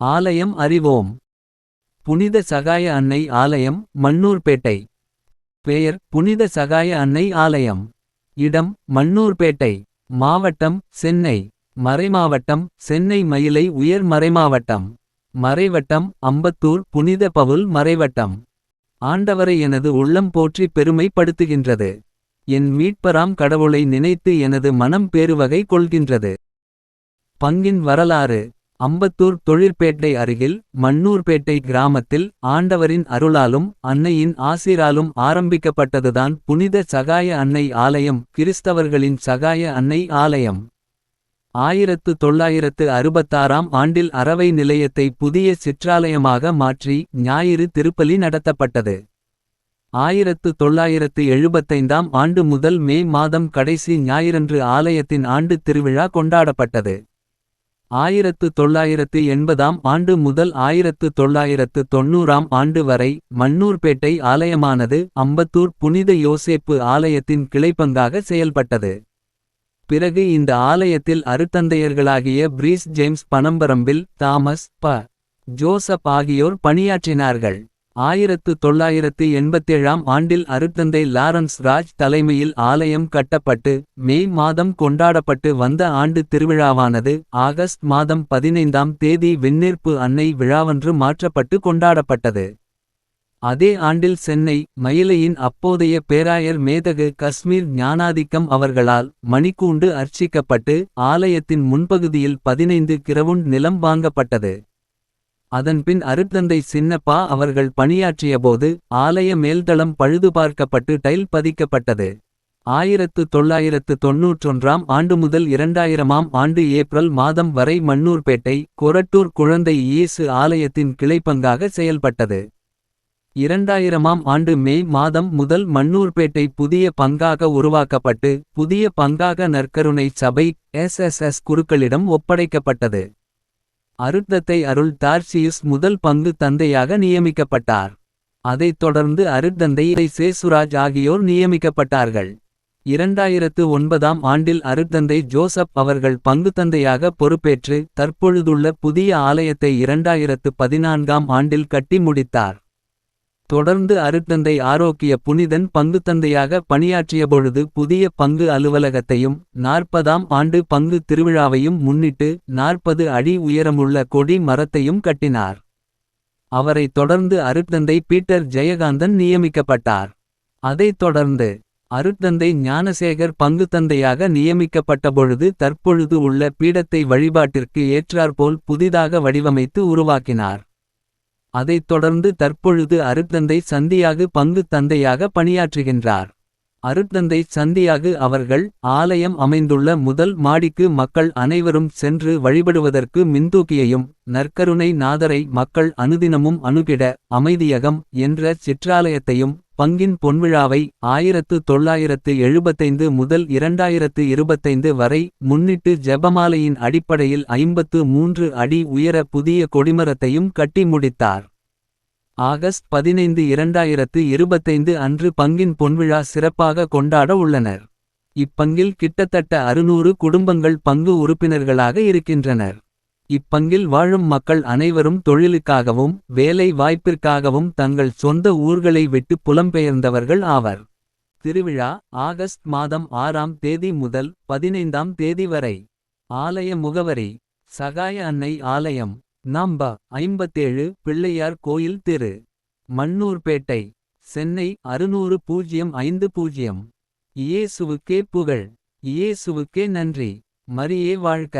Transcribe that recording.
ஆலயம் அறிவோம். புனித சகாய அன்னை ஆலயம் மண்ணூர்பேட்டை பெயர் புனித சகாய அன்னை ஆலயம். இடம் மண்ணூர்பேட்டை மாவட்டம் சென்னை. மறைமாவட்டம் சென்னை மயிலை உயர் மறைமாவட்டம். மறைவட்டம் அம்பத்தூர் புனித பவுல் மறைவட்டம். ஆண்டவரை எனது உள்ளம் போற்றி பெருமைப்படுத்துகின்றது. என் மீட்பராம் கடவுளை நினைத்து எனது மனம் பேருவகை கொள்கின்றது. பங்கின் வரலாறு. அம்பத்தூர் தொழிற்பேட்டை அருகில் மண்ணூர்பேட்டை கிராமத்தில் ஆண்டவரின் அருளாலும் அன்னையின் ஆசிராலும் ஆரம்பிக்கப்பட்டதுதான் புனித சகாய அன்னை ஆலயம் கிறிஸ்தவர்களின் சகாய அன்னை ஆலயம். ஆயிரத்து தொள்ளாயிரத்து அறுபத்தாறாம் ஆண்டில் அறவை நிலையத்தை புதிய சிற்றாலயமாக மாற்றி ஞாயிறு திருப்பலி நடத்தப்பட்டது. ஆயிரத்து தொள்ளாயிரத்து எழுபத்தைந்தாம் ஆண்டு முதல் மே மாதம் கடைசி ஞாயிறன்று ஆலயத்தின் ஆண்டு திருவிழா கொண்டாடப்பட்டது. ஆயிரத்து தொள்ளாயிரத்து எண்பதாம் ஆண்டு முதல் ஆயிரத்து தொள்ளாயிரத்து தொண்ணூறாம் ஆண்டு வரை மண்ணூர்பேட்டை ஆலயமானது அம்பத்தூர் புனித யோசேப்பு ஆலயத்தின் கிளைப்பங்காக செயல்பட்டது. பிறகு இந்த ஆலயத்தில் அருத்தந்தையர்களாகிய பிரீஸ் ஜேம்ஸ் பனம்பரம்பில் தாமஸ் ப. ஜோசப் ஆகியோர் பணியாற்றினார்கள். ஆயிரத்து தொள்ளாயிரத்து எண்பத்தேழாம் ஆண்டில் அருட்தந்தை லாரன்ஸ் ராஜ் தலைமையில் ஆலயம் கட்டப்பட்டு மே மாதம் கொண்டாடப்பட்டு வந்த ஆண்டு திருவிழாவானது ஆகஸ்ட் மாதம் பதினைந்தாம் தேதி விண்ணேற்பு அன்னை விழாவன்று மாற்றப்பட்டு கொண்டாடப்பட்டது. அதே ஆண்டில் சென்னை மயிலையின் அப்போதைய பேராயர் மேதகு கஸ்மீர் ஞானாதிக்கம் அவர்களால் மணிக்கூண்டு அர்ச்சிக்கப்பட்டு ஆலயத்தின் முன்பகுதியில் பதினைந்து கிரவுண்ட் நிலம் வாங்கப்பட்டது. அதன்பின் அருத்தந்தை சின்னப்பா அவர்கள் பணியாற்றியபோது ஆலய மேல்தளம் பழுதுபார்க்கப்பட்டு டைல் பதிக்கப்பட்டது. ஆயிரத்து தொள்ளாயிரத்து தொன்னூற்றொன்றாம் ஆண்டு முதல் இரண்டாயிரமாம் ஆண்டு ஏப்ரல் மாதம் வரை மண்ணூர்பேட்டை கொரட்டூர் குழந்தை இயேசு ஆலயத்தின் கிளைப்பங்காக செயல்பட்டது. இரண்டாயிரமாம் ஆண்டு மே மாதம் முதல் மண்ணூர்பேட்டை புதிய பங்காக உருவாக்கப்பட்டு புதிய பங்காக நற்கருணை சபை எஸ்எஸ்எஸ் குருக்களிடம் ஒப்படைக்கப்பட்டது. அருத்தத்தை அருள் தார்சியுஸ் முதல் பங்கு தந்தையாக நியமிக்கப்பட்டார். அதைத் தொடர்ந்து அருத்தந்தை சேசுராஜ் ஆகியோர் நியமிக்கப்பட்டார்கள். இரண்டாயிரத்து ஒன்பதாம் ஆண்டில் அருத்தந்தை ஜோசப் அவர்கள் பங்குத்தந்தையாக பொறுப்பேற்று தற்பொழுதுள்ள புதிய ஆலயத்தை இரண்டாயிரத்து பதினான்காம் ஆண்டில் கட்டி முடித்தார். தொடர்ந்து அருட்தந்தை ஆரோக்கிய புனிதன் பங்குத்தந்தையாக பணியாற்றியபொழுது புதிய பங்கு அலுவலகத்தையும் நாற்பதாம் ஆண்டு பங்கு திருவிழாவையும் முன்னிட்டு நாற்பது அடி உயரமுள்ள கொடி மரத்தையும் கட்டினார். அவரைத் தொடர்ந்து அருட்தந்தை பீட்டர் ஜெயகாந்தன் நியமிக்கப்பட்டார். அதைத் தொடர்ந்து அருத்தந்தை ஞானசேகர் பங்குத்தந்தையாக நியமிக்கப்பட்டபொழுது தற்பொழுது உள்ள பீடத்தை வழிபாட்டிற்கு ஏற்றாற்போல் புதிதாக வடிவமைத்து உருவாக்கினார். அதைத் தொடர்ந்து தற்பொழுது அருத்தந்தை சந்தியாகு பங்கு தந்தையாக பணியாற்றுகின்றார். அருத்தந்தை சந்தியாகு அவர்கள் ஆலயம் அமைந்துள்ள முதல் மாடிக்கு மக்கள் அனைவரும் சென்று வழிபடுவதற்கு மின்தூக்கியையும் நற்கருணை நாதரை மக்கள் அனுதினமும் அணுகிட அமைதியகம் என்ற சிற்றாலயத்தையும் பங்கின் பொன்விழாவை ஆயிரத்து தொள்ளாயிரத்து எழுபத்தைந்து முதல் இரண்டாயிரத்து இருபத்தைந்து வரை முன்னிட்டு ஜெபமாலையின் அடிப்படையில் ஐம்பத்து மூன்று அடி உயர புதிய கொடிமரத்தையும் கட்டி முடித்தார். ஆகஸ்ட் பதினைந்து இரண்டாயிரத்து இருபத்தைந்து அன்று பங்கின் பொன்விழா சிறப்பாக கொண்டாட உள்ளனர். இப்பங்கில் கிட்டத்தட்ட அறுநூறு குடும்பங்கள் பங்கு உறுப்பினர்களாக இருக்கின்றனர். இப்பங்கில் வாழும் மக்கள் அனைவரும் தொழிலுக்காகவும் வேலை வாய்ப்பிற்காகவும் தங்கள் சொந்த ஊர்களை விட்டு புலம்பெயர்ந்தவர்கள் ஆவர். திருவிழா ஆகஸ்ட் மாதம் ஆறாம் தேதி முதல் பதினைந்தாம் தேதி வரை. ஆலய முகவரி சகாய அன்னை ஆலயம் நம்ப ஐம்பத்தேழு பிள்ளையார் கோயில் திரு. மண்ணூர்பேட்டை சென்னை அறுநூறு பூஜ்ஜியம் ஐந்து பூஜ்ஜியம் இயேசுவுக்கே புகழ் இயேசுவுக்கே நன்றி. மரியே வாழ்க.